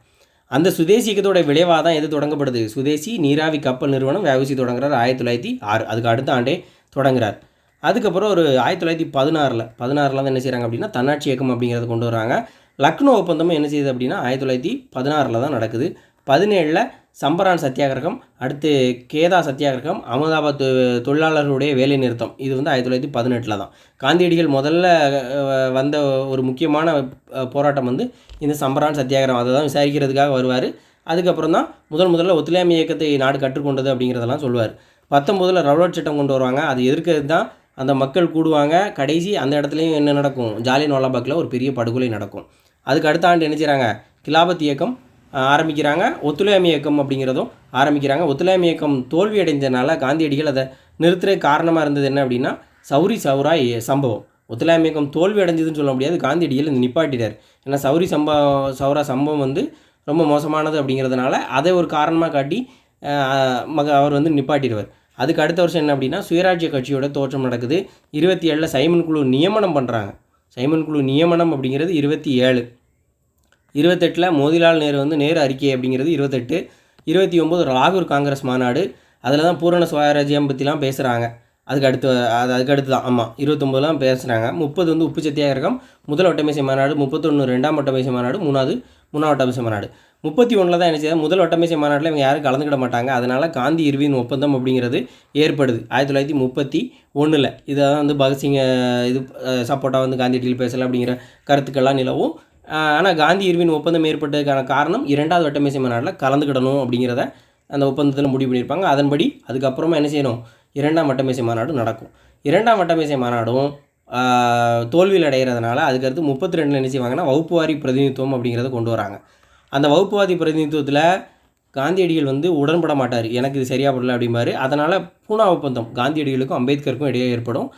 அந்த சுதேசி இயக்கத்தோட விளைவாக தான் எது தொடங்கப்படுது? சுதேசி நீராவி கப்பல் நிறுவனம் வியாபிசி தொடங்குறார் ஆயிரத்தி தொள்ளாயிரத்தி ஆறு. அதுக்கு அடுத்த ஆண்டே தொடங்குறார். அதுக்கப்புறம் ஒரு ஆயிரத்தி தொள்ளாயிரத்தி பதினாறில் பதினாறில் தான் என்ன செய்கிறாங்க அப்படின்னா தன்னாட்சி இயக்கம் அப்படிங்கிறத கொண்டு வராங்க லக்னோ ஒப்பந்தமும் என்ன செய்யுது அப்படின்னா ஆயிரத்தி தொள்ளாயிரத்தி பதினாறில் தான் நடக்குது. பதினேழில் சம்பரான் சத்தியாகிரகம் அடுத்து கேதா சத்தியாகிரகம் அகமதாபாத் தொழிலாளர்களுடைய வேலை நிறுத்தம். இது வந்து ஆயிரத்தி தொள்ளாயிரத்தி பதினெட்டில் தான். காந்தியடிகள் முதல்ல வந்த ஒரு முக்கியமான போராட்டம் வந்து இந்த சம்பரான் சத்தியாகிரகம். அதை தான் விசாரிக்கிறதுக்காக வருவார். அதுக்கப்புறம் தான் முதல் முதல்ல ஒத்துழையாமை இயக்கத்தை நாடு கற்றுக்கொண்டது அப்படிங்கிறதெல்லாம் சொல்லுவார் பத்தொம்போதில் ரவுலட் சட்டம் கொண்டு வருவாங்க. அது எதிர்க்கிறது தான் அந்த மக்கள் கூடுவாங்க. கடைசி அந்த இடத்துலையும் என்ன நடக்கும்? ஜாலியன் வாலாபாக்கில் ஒரு பெரிய படுகொலை நடக்கும். அதுக்கு அடுத்த ஆண்டு என்ன செய்கிறாங்க கிலாபத் இயக்கம் ஆரம்பிக்கிறாங்க. ஒத்துழையாமை இயக்கம் அப்படிங்கிறதும் ஆரம்பிக்கிறாங்க. ஒத்துழையாமை இயக்கம் தோல்வி அடைஞ்சதுனால காந்தியடிகள் அதை நிறுத்துற காரணமாக இருந்தது என்ன அப்படின்னா சௌரி சௌரா சம்பவம். ஒத்துழையாமை இயக்கம் தோல்வி அடைஞ்சதுன்னு சொல்ல முடியாது. காந்தியடிகள் இந்த நிப்பாட்டிட்டார். ஏன்னா சௌரி சம்பவம் சௌரா சம்பவம் வந்து ரொம்ப மோசமானது அப்படிங்கிறதுனால அதை ஒரு காரணமாக காட்டி மக அவர் வந்து நிப்பாட்டிடுவார். அதுக்கு அடுத்த வருஷம் என்ன அப்படின்னா சுயராஜ்ய கட்சியோட தோற்றம் நடக்குது. இருபத்தி ஏழில் சைமன் குழு நியமனம் பண்ணுறாங்க சைமன் குழு நியமனம் அப்படிங்கிறது இருபத்தி ஏழு. இருபத்தெட்டில் மோதிலால் நேரு வந்து நேரு அறிக்கை அப்படிங்கிறது இருபத்தெட்டு. இருபத்தி ஒம்பது லாகூர் காங்கிரஸ் மாநாடு. அதில் தான் பூரண சுவராஜ்யம் பற்றிலாம் பேசுகிறாங்க அதுக்கு அடுத்து அது அதுக்கு அடுத்து தான். ஆமாம் இருபத்தொம்போதுலாம் பேசுகிறாங்க முப்பது வந்து உப்பு சத்தியாகிரகம் முதல் ஒட்டமேசை மாநாடு முப்பத்தொன்று ரெண்டாம் ஒட்டமேசை மாநாடு மூணாவது மூணாவது ஒட்டமேசை மாநாடு. முப்பத்தி ஒன்றில் தான் என்ன செய்யுது முதல் ஒட்டமேசை மாநாட்டில் இவங்க யாரும் கலந்துக்கிட மாட்டாங்க. அதனால் காந்தி இருவின் ஒப்பந்தம் அப்படிங்கிறது ஏற்படுது. ஆயிரத்தி தொள்ளாயிரத்தி முப்பத்தி ஒன்றில் இதை தான் வந்து பகத்சிங்கை இது சப்போர்ட்டாக வந்து காந்தியடிகள் பேசலை அப்படிங்கிற கருத்துக்கள்லாம் நிலவும். ஆனால் காந்தி இருவின் ஒப்பந்தம் ஏற்பட்டதுக்கான காரணம் இரண்டாவது வட்டமேசை மாநாட்டில் கலந்துக்கிடணும் அப்படிங்கிறத அந்த ஒப்பந்தத்தில் முடிவு பண்ணியிருப்பாங்க. அதன்படி அதுக்கப்புறமா என்ன செய்யணும்? இரண்டாம் வட்டமேசை மாநாடு நடக்கும். இரண்டாம் வட்டமேசை மாநாடும் தோல்வியில் அடைகிறதுனால அதுக்கடுத்து முப்பத்தி ரெண்டில் என்ன செய்வாங்கன்னா வகுப்புவாரி பிரதிநிதித்துவம் அப்படிங்கிறத கொண்டு வராங்க. அந்த வகுப்புவாதி பிரதிநிதித்துவத்தில் காந்தியடிகள் வந்து உடன்பட மாட்டார். எனக்கு இது சரியாக படல அப்படிம்பாரு. அதனால் பூனா ஒப்பந்தம் காந்தியடிகளுக்கும் அம்பேத்கருக்கும் இடையே ஏற்படும்.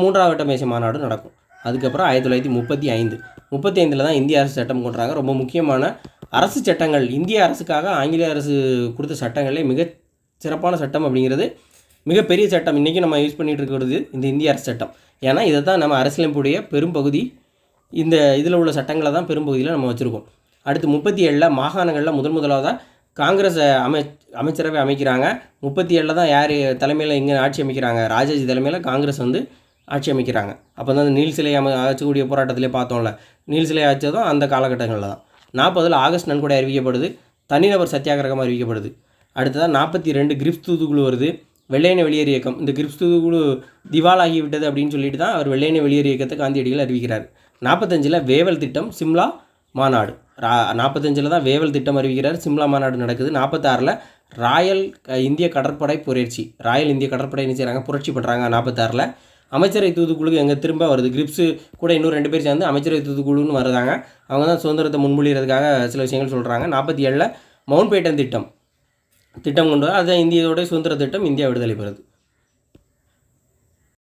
மூன்றாவது வட்ட மேசை மாநாடு நடக்கும். அதுக்கப்புறம் ஆயிரத்தி தொள்ளாயிரத்தி முப்பத்தி ஐந்து. முப்பத்தி ஐந்தில் தான் இந்திய அரசு சட்டம் கொண்டுறாங்க. ரொம்ப முக்கியமான அரசு சட்டங்கள் இந்திய அரசுக்காக ஆங்கில அரசு கொடுத்த சட்டங்களே மிக சிறப்பான சட்டம் அப்படிங்கிறது மிகப்பெரிய சட்டம். இன்றைக்கி நம்ம யூஸ் பண்ணிகிட்டு இருக்கிறது இந்த இந்திய அரசு சட்டம். ஏன்னா இதை தான் நம்ம அரசியலமைப்புடைய பெரும்பகுதி இந்த இதில் உள்ள சட்டங்களை தான் பெரும்பகுதியில் நம்ம வச்சுருக்கோம். அடுத்து முப்பத்தி ஏழில் மாகாணங்களில் முதன் தான் காங்கிரஸ் அமை அமைச்சரவை அமைக்கிறாங்க. முப்பத்தி ஏழில் தான் யார் தலைமையில் இங்கே ஆட்சி அமைக்கிறாங்க? ராஜாஜி தலைமையில் காங்கிரஸ் வந்து ஆட்சி அமைக்கிறாங்க. அப்போ தான் அந்த நீல் சிலை அமை ஆச்சக்கூடிய போராட்டத்திலே பார்த்தோம்ல. நீல் சிலை ஆச்சதும் அந்த காலகட்டங்களில் தான். நாற்பதில் ஆகஸ்ட் நன்கொடை அறிவிக்கப்படுது. தனிநபர் சத்தியாகிரகம் அறிவிக்கப்படுது. அடுத்ததான் நாற்பத்தி ரெண்டு கிரிப்ஸ் தூதுக்குழு வருது. வெள்ளையனை வெளியேறு இயக்கம். இந்த கிரிப்ஸ் தூதுக்குழு திவாலாகிவிட்டது அப்படின்னு சொல்லிட்டு தான் அவர் வெள்ளையனை வெளியேறு இயக்கத்தை காந்தியடிகள் அறிவிக்கிறார். நாற்பத்தஞ்சில் வேவல் திட்டம் சிம்லா மாநாடு. நாற்பத்தஞ்சில் தான் வேவல் திட்டம் அறிவிக்கிறார். சிம்லா மாநாடு நடக்குது. நாற்பத்தாறில் ராயல் இந்திய கடற்படை புரட்சி. ராயல் இந்திய கடற்படை என்ன செய்கிறாங்க புரட்சி பண்ணுறாங்க நாற்பத்தாறில் அமைச்சரை தூதுக்குழு எங்கே திரும்ப வருது. கிரிப்ஸு கூட இன்னும் ரெண்டு பேர் சேர்ந்து அமைச்சரை தூதுக்குழுன்னு வருதாங்க அவங்க தான் சுதந்திரத்தை முன்மொழிகிறதுக்காக சில விஷயங்கள் சொல்கிறாங்க நாற்பத்தி ஏழில் மவுண்ட் பேட்டன் திட்டம். திட்டம் கொண்டு வர அதுதான் இந்தியாவோட சுதந்திர திட்டம். இந்தியா விடுதலை பெறுது.